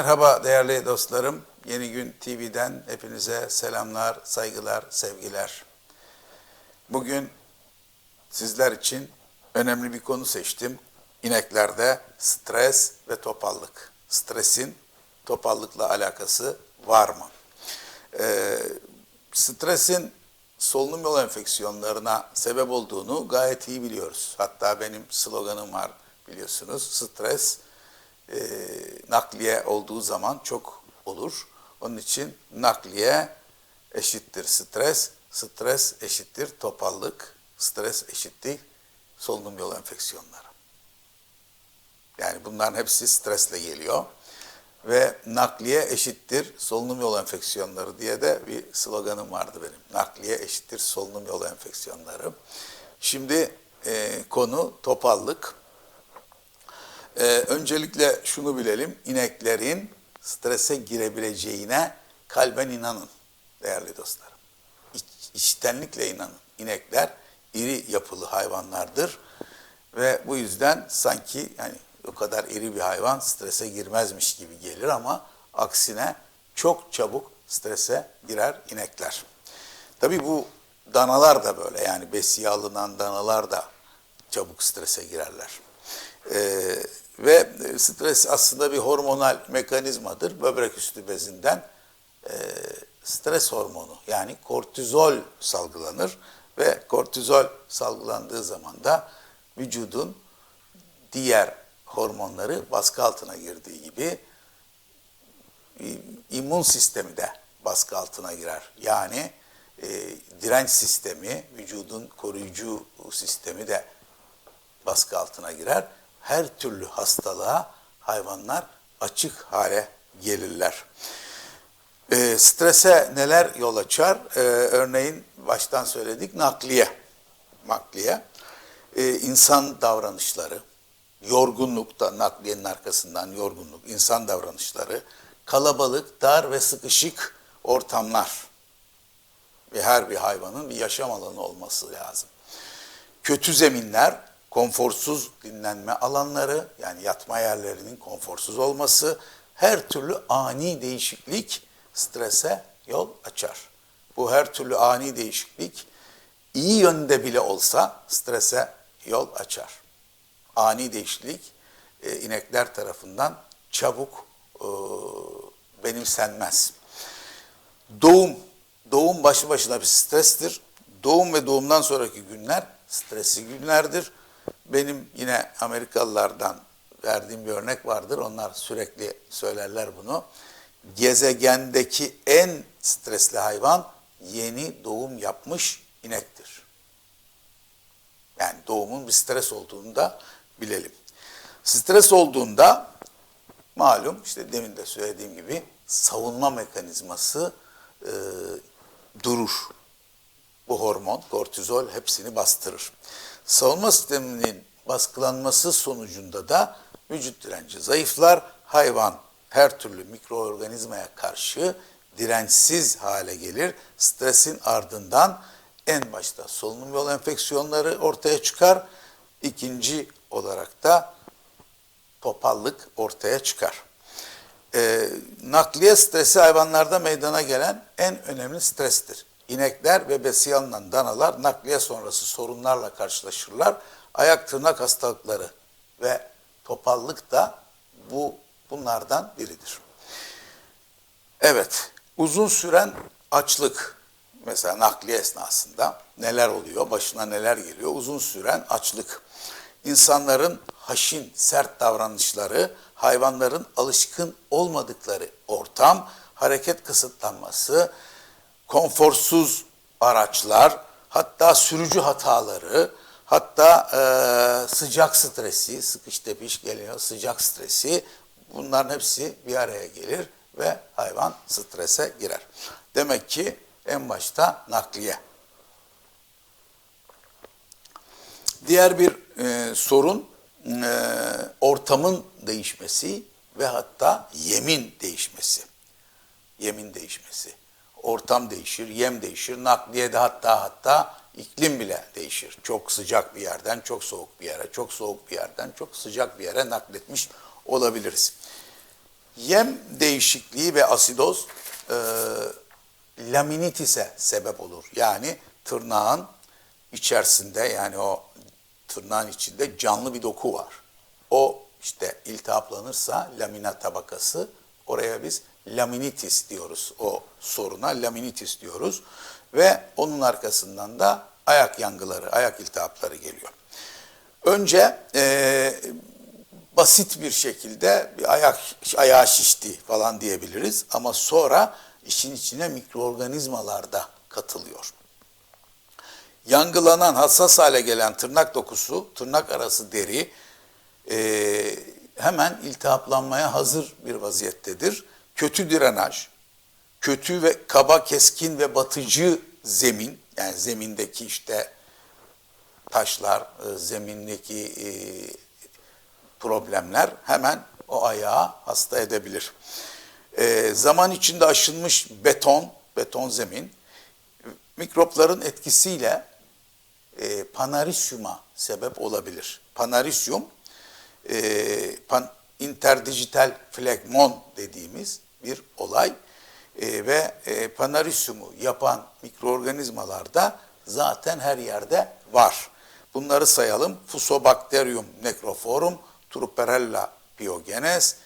Merhaba değerli dostlarım. Yeni Gün TV'den hepinize selamlar, saygılar, sevgiler. Bugün sizler için önemli bir konu seçtim. İneklerde stres ve topallık. Stresin topallıkla alakası var mı? Ee, stresin solunum yolu enfeksiyonlarına sebep olduğunu gayet iyi biliyoruz. Hatta benim sloganım var biliyorsunuz. Stres e, nakliye olduğu zaman çok olur. Onun için nakliye eşittir stres, stres eşittir topallık, stres eşittir solunum yolu enfeksiyonları. Yani bunların hepsi stresle geliyor. Ve nakliye eşittir solunum yolu enfeksiyonları diye de bir sloganım vardı benim. Nakliye eşittir solunum yolu enfeksiyonları. Şimdi e, konu topallık. Ee, öncelikle şunu bilelim, ineklerin strese girebileceğine kalben inanın değerli dostlarım. İç, içtenlikle inanın. İnekler iri yapılı hayvanlardır ve bu yüzden sanki yani o kadar iri bir hayvan strese girmezmiş gibi gelir ama aksine çok çabuk strese girer inekler. Tabii bu danalar da böyle yani besiye alınan danalar da çabuk strese girerler. Ee, ve stres aslında bir hormonal mekanizmadır. Böbrek üstü bezinden e, stres hormonu yani kortizol salgılanır ve kortizol salgılandığı zaman da vücudun diğer hormonları baskı altına girdiği gibi immün sistemi de baskı altına girer. Yani e, direnç sistemi, vücudun koruyucu sistemi de baskı altına girer her türlü hastalığa hayvanlar açık hale gelirler. E, strese neler yol açar? E, örneğin baştan söyledik nakliye. Nakliye. E, insan davranışları, yorgunlukta nakliyenin arkasından yorgunluk, insan davranışları, kalabalık, dar ve sıkışık ortamlar ve her bir hayvanın bir yaşam alanı olması lazım. Kötü zeminler, konforsuz dinlenme alanları yani yatma yerlerinin konforsuz olması her türlü ani değişiklik strese yol açar. Bu her türlü ani değişiklik iyi yönde bile olsa strese yol açar. Ani değişiklik e, inekler tarafından çabuk e, benimsenmez. Doğum, doğum başlı başına bir strestir. Doğum ve doğumdan sonraki günler stresli günlerdir. Benim yine Amerikalılardan verdiğim bir örnek vardır. Onlar sürekli söylerler bunu. Gezegendeki en stresli hayvan yeni doğum yapmış inektir. Yani doğumun bir stres olduğunu da bilelim. Stres olduğunda malum işte demin de söylediğim gibi savunma mekanizması e, durur. Bu hormon, kortizol hepsini bastırır. Savunma sisteminin baskılanması sonucunda da vücut direnci zayıflar. Hayvan her türlü mikroorganizmaya karşı dirençsiz hale gelir. Stresin ardından en başta solunum yolu enfeksiyonları ortaya çıkar. İkinci olarak da topallık ortaya çıkar. Ee, nakliye stresi hayvanlarda meydana gelen en önemli strestir. İnekler ve besiye alınan danalar nakliye sonrası sorunlarla karşılaşırlar. Ayak tırnak hastalıkları ve topallık da bu bunlardan biridir. Evet, uzun süren açlık mesela nakliye esnasında neler oluyor, başına neler geliyor? Uzun süren açlık. İnsanların haşin, sert davranışları, hayvanların alışkın olmadıkları ortam, hareket kısıtlanması, konforsuz araçlar, hatta sürücü hataları, hatta e, sıcak stresi, sıkış tepiş geliyor, sıcak stresi bunların hepsi bir araya gelir ve hayvan strese girer. Demek ki en başta nakliye. Diğer bir e, sorun e, ortamın değişmesi ve hatta yemin değişmesi. Yemin değişmesi ortam değişir, yem değişir, nakliyede hatta hatta iklim bile değişir. Çok sıcak bir yerden çok soğuk bir yere, çok soğuk bir yerden çok sıcak bir yere nakletmiş olabiliriz. Yem değişikliği ve asidoz e, laminitise sebep olur. Yani tırnağın içerisinde yani o tırnağın içinde canlı bir doku var. O işte iltihaplanırsa lamina tabakası oraya biz laminitis diyoruz. O soruna laminitis diyoruz. Ve onun arkasından da ayak yangıları, ayak iltihapları geliyor. Önce e, basit bir şekilde bir ayak ayağı şişti falan diyebiliriz ama sonra işin içine mikroorganizmalar da katılıyor. Yangılanan, hassas hale gelen tırnak dokusu, tırnak arası deri e, hemen iltihaplanmaya hazır bir vaziyettedir. Kötü drenaj, kötü ve kaba, keskin ve batıcı zemin, yani zemindeki işte taşlar, e, zemindeki e, problemler hemen o ayağı hasta edebilir. E, zaman içinde aşınmış beton, beton zemin, mikropların etkisiyle panarisyuma sebep olabilir. Panarisyum, pan, interdijital flegmon dediğimiz bir olay e, ve e, panarisyumu yapan mikroorganizmalarda zaten her yerde var. Bunları sayalım. Fusobacterium necrophorum, Truperella pyogenes,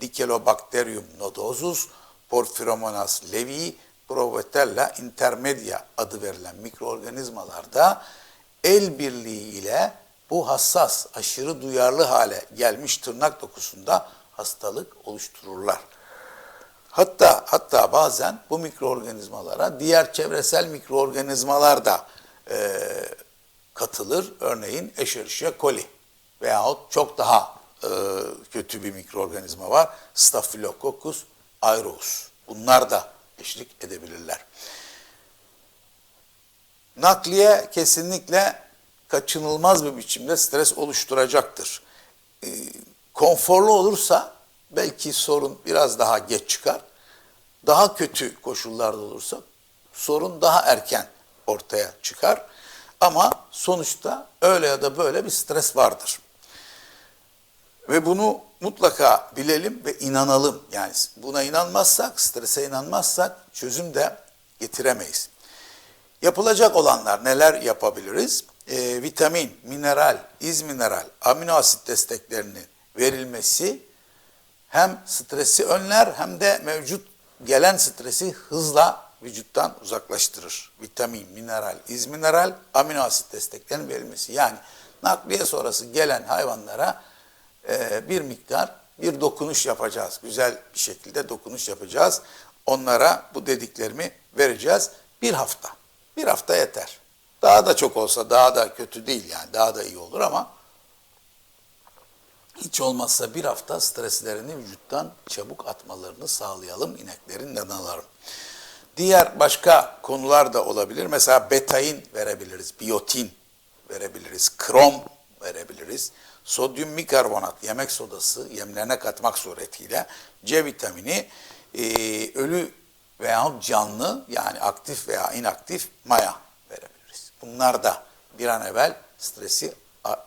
Dikelobacterium nodosus, Porphyromonas levii, Provotella intermedia adı verilen mikroorganizmalarda el birliği ile bu hassas, aşırı duyarlı hale gelmiş tırnak dokusunda hastalık oluştururlar. Hatta hatta bazen bu mikroorganizmalara diğer çevresel mikroorganizmalar da e, katılır. Örneğin Escherichia coli veyahut çok daha e, kötü bir mikroorganizma var. Staphylococcus aureus. Bunlar da eşlik edebilirler. Nakliye kesinlikle kaçınılmaz bir biçimde stres oluşturacaktır. E, konforlu olursa belki sorun biraz daha geç çıkar. Daha kötü koşullarda olursa sorun daha erken ortaya çıkar. Ama sonuçta öyle ya da böyle bir stres vardır. Ve bunu mutlaka bilelim ve inanalım. Yani buna inanmazsak, strese inanmazsak çözüm de getiremeyiz. Yapılacak olanlar neler yapabiliriz? Ee, vitamin, mineral, izmineral, amino asit desteklerinin verilmesi hem stresi önler hem de mevcut gelen stresi hızla vücuttan uzaklaştırır. Vitamin, mineral, izmineral, amino asit desteklerinin verilmesi. Yani nakliye sonrası gelen hayvanlara e, bir miktar bir dokunuş yapacağız. Güzel bir şekilde dokunuş yapacağız. Onlara bu dediklerimi vereceğiz. Bir hafta. Bir hafta yeter. Daha da çok olsa daha da kötü değil yani. Daha da iyi olur ama hiç olmazsa bir hafta streslerini vücuttan çabuk atmalarını sağlayalım ineklerin, danaların. Diğer başka konular da olabilir. Mesela betain verebiliriz, biyotin verebiliriz, krom verebiliriz. Sodyum bikarbonat, yemek sodası yemlerine katmak suretiyle C vitamini, e, ölü veya canlı yani aktif veya inaktif maya verebiliriz. Bunlar da bir an evvel stresi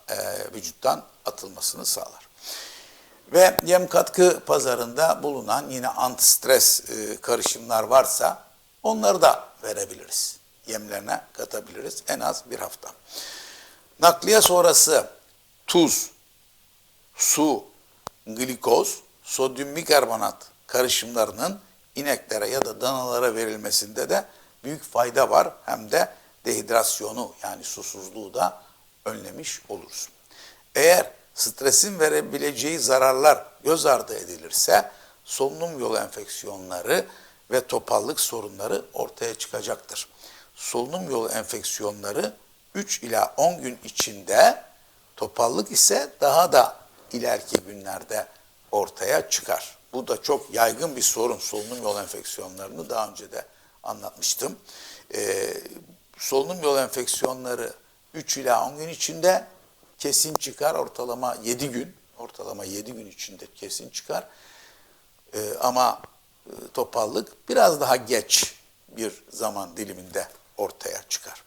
e, vücuttan atılmasını sağlar. Ve yem katkı pazarında bulunan yine antistres e, karışımlar varsa onları da verebiliriz. Yemlerine katabiliriz en az bir hafta. Nakliye sonrası tuz, su, glikoz, sodyum bikarbonat karışımlarının ineklere ya da danalara verilmesinde de büyük fayda var. Hem de dehidrasyonu yani susuzluğu da önlemiş oluruz. Eğer stresin verebileceği zararlar göz ardı edilirse solunum yolu enfeksiyonları ve topallık sorunları ortaya çıkacaktır. Solunum yolu enfeksiyonları 3 ila 10 gün içinde topallık ise daha da ileriki günlerde ortaya çıkar. Bu da çok yaygın bir sorun. Solunum yolu enfeksiyonlarını daha önce de anlatmıştım. Ee, solunum yolu enfeksiyonları 3 ila 10 gün içinde kesin çıkar. Ortalama 7 gün, ortalama 7 gün içinde kesin çıkar. Ee, ama e, topallık biraz daha geç bir zaman diliminde ortaya çıkar.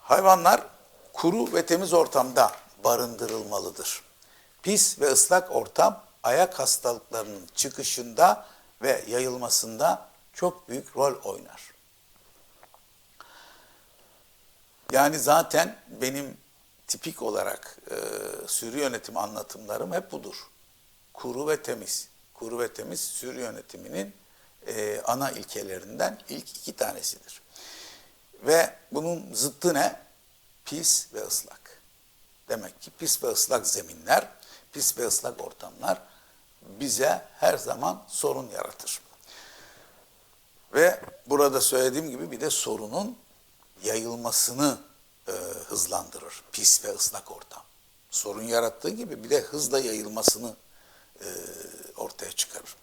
Hayvanlar kuru ve temiz ortamda barındırılmalıdır. Pis ve ıslak ortam ayak hastalıklarının çıkışında ve yayılmasında çok büyük rol oynar. Yani zaten benim tipik olarak e, sürü yönetimi anlatımlarım hep budur. Kuru ve temiz. Kuru ve temiz sürü yönetiminin e, ana ilkelerinden ilk iki tanesidir. Ve bunun zıttı ne? Pis ve ıslak. Demek ki pis ve ıslak zeminler, pis ve ıslak ortamlar bize her zaman sorun yaratır. Ve burada söylediğim gibi bir de sorunun yayılmasını e, hızlandırır. Pis ve ıslak ortam. Sorun yarattığı gibi bir de hızla yayılmasını e, ortaya çıkarır.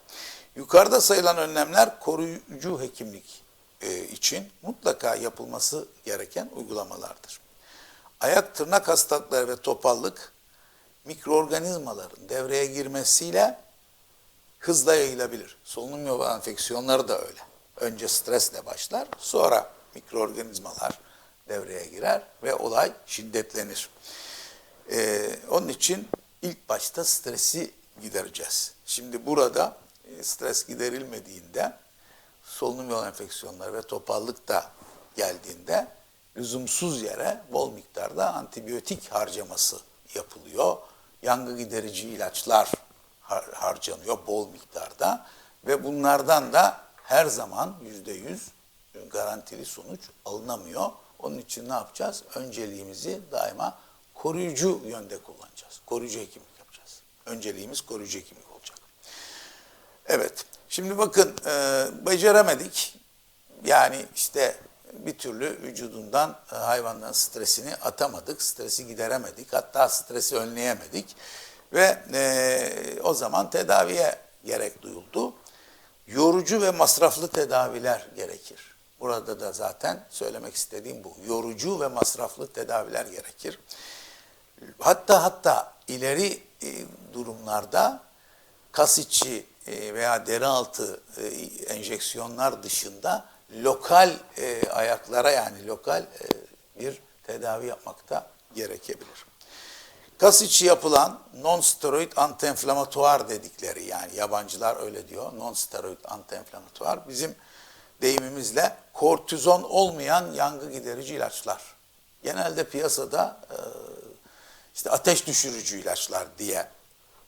Yukarıda sayılan önlemler koruyucu hekimlik e, için mutlaka yapılması gereken uygulamalardır. Ayak tırnak hastalıkları ve topallık mikroorganizmaların devreye girmesiyle hızla yayılabilir. Solunum yolu enfeksiyonları da öyle. Önce stresle başlar, sonra mikroorganizmalar devreye girer ve olay şiddetlenir. Ee, onun için ilk başta stresi gidereceğiz. Şimdi burada e, stres giderilmediğinde solunum yolu enfeksiyonları ve topallık da geldiğinde lüzumsuz yere bol miktarda antibiyotik harcaması yapılıyor. Yangı giderici ilaçlar har- harcanıyor bol miktarda ve bunlardan da her zaman yüzde yüz garantili sonuç alınamıyor. Onun için ne yapacağız? Önceliğimizi daima koruyucu yönde kullanacağız. Koruyucu hekimlik yapacağız. Önceliğimiz koruyucu hekimlik olacak. Evet. Şimdi bakın e, beceremedik. Yani işte bir türlü vücudundan e, hayvanların stresini atamadık. Stresi gideremedik. Hatta stresi önleyemedik. Ve e, o zaman tedaviye gerek duyuldu. Yorucu ve masraflı tedaviler gerekir. Burada da zaten söylemek istediğim bu. Yorucu ve masraflı tedaviler gerekir. Hatta hatta ileri e, durumlarda kas içi e, veya deri altı e, enjeksiyonlar dışında lokal ayaklara yani lokal bir tedavi yapmakta gerekebilir. Kas içi yapılan non-steroid anti-enflamatuar dedikleri yani yabancılar öyle diyor. Non-steroid anti-enflamatuar bizim deyimimizle kortizon olmayan yangı giderici ilaçlar. Genelde piyasada e, işte ateş düşürücü ilaçlar diye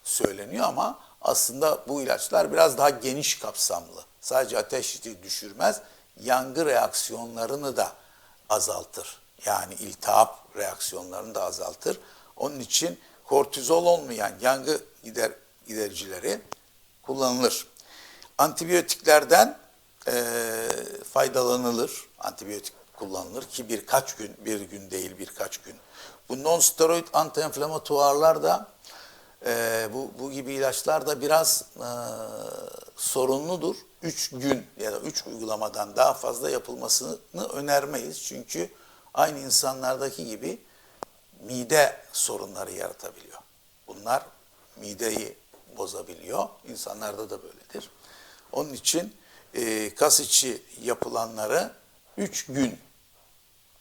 söyleniyor ama aslında bu ilaçlar biraz daha geniş kapsamlı. Sadece ateşi düşürmez, yangı reaksiyonlarını da azaltır. Yani iltihap reaksiyonlarını da azaltır. Onun için kortizol olmayan yangı gider, gidericileri kullanılır. Antibiyotiklerden e, faydalanılır. Antibiyotik kullanılır ki birkaç gün, bir gün değil birkaç gün. Bu non-steroid anti-enflamatuarlar da e, bu, bu gibi ilaçlar da biraz e, sorunludur. Üç gün ya da üç uygulamadan daha fazla yapılmasını önermeyiz. Çünkü aynı insanlardaki gibi mide sorunları yaratabiliyor. Bunlar mideyi bozabiliyor. İnsanlarda da böyledir. Onun için e, kas içi yapılanları üç gün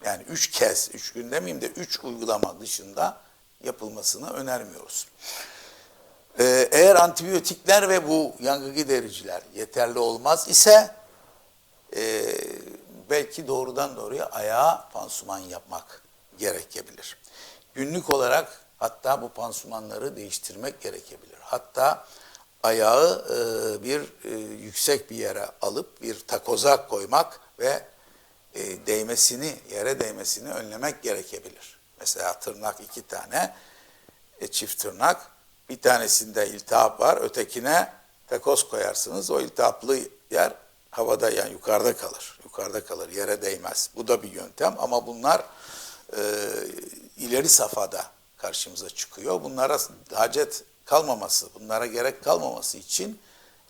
yani üç kez, üç gün demeyeyim de üç uygulama dışında yapılmasını önermiyoruz. Ee, eğer antibiyotikler ve bu yangı gidericiler yeterli olmaz ise e, belki doğrudan doğruya ayağa pansuman yapmak gerekebilir. Günlük olarak hatta bu pansumanları değiştirmek gerekebilir. Hatta ayağı e, bir e, yüksek bir yere alıp bir takoza koymak ve e, değmesini, yere değmesini önlemek gerekebilir. Mesela tırnak iki tane, e, çift tırnak, bir tanesinde iltihap var, ötekine takoz koyarsınız. O iltihaplı yer havada yani yukarıda kalır. Yukarıda kalır, yere değmez. Bu da bir yöntem ama bunlar e, ileri safhada karşımıza çıkıyor. Bunlara hacet kalmaması, bunlara gerek kalmaması için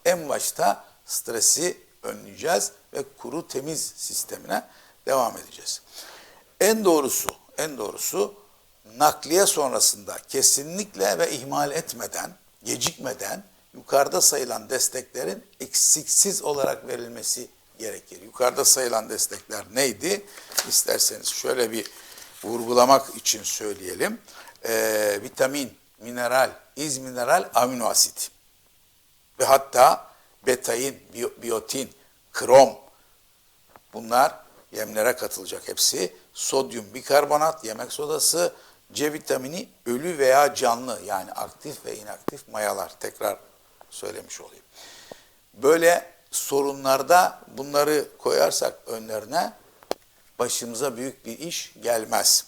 en başta stresi önleyeceğiz ve kuru temiz sistemine devam edeceğiz. En doğrusu, en doğrusu nakliye sonrasında kesinlikle ve ihmal etmeden, gecikmeden yukarıda sayılan desteklerin eksiksiz olarak verilmesi gerekir. Yukarıda sayılan destekler neydi? İsterseniz şöyle bir vurgulamak için söyleyelim. Ee, vitamin, mineral, izmineral, amino asit. ve hatta betain, biyo- biyotin, krom bunlar yemlere katılacak hepsi. Sodyum bikarbonat, yemek sodası, C vitamini, ölü veya canlı yani aktif ve inaktif mayalar. Tekrar söylemiş olayım. Böyle sorunlarda bunları koyarsak önlerine başımıza büyük bir iş gelmez.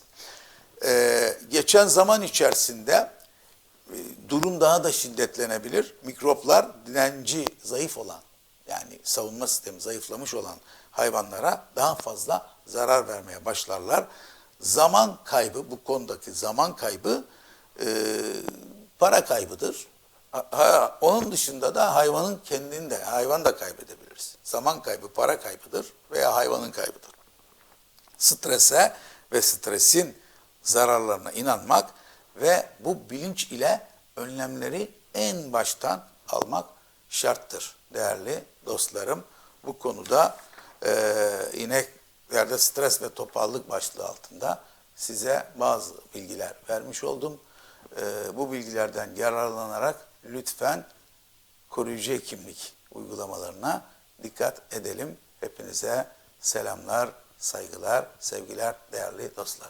Ee, geçen zaman içerisinde durum daha da şiddetlenebilir. Mikroplar direnci zayıf olan yani savunma sistemi zayıflamış olan hayvanlara daha fazla zarar vermeye başlarlar. Zaman kaybı bu konudaki zaman kaybı e, para kaybıdır. Ha- onun dışında da hayvanın kendini de hayvan da kaybedebiliriz. Zaman kaybı para kaybıdır veya hayvanın kaybıdır strese ve stresin zararlarına inanmak ve bu bilinç ile önlemleri en baştan almak şarttır değerli dostlarım. Bu konuda eee ineklerde stres ve topallık başlığı altında size bazı bilgiler vermiş oldum. Eee, bu bilgilerden yararlanarak lütfen koruyucu hekimlik uygulamalarına dikkat edelim. Hepinize selamlar, saygılar, sevgiler değerli dostlar.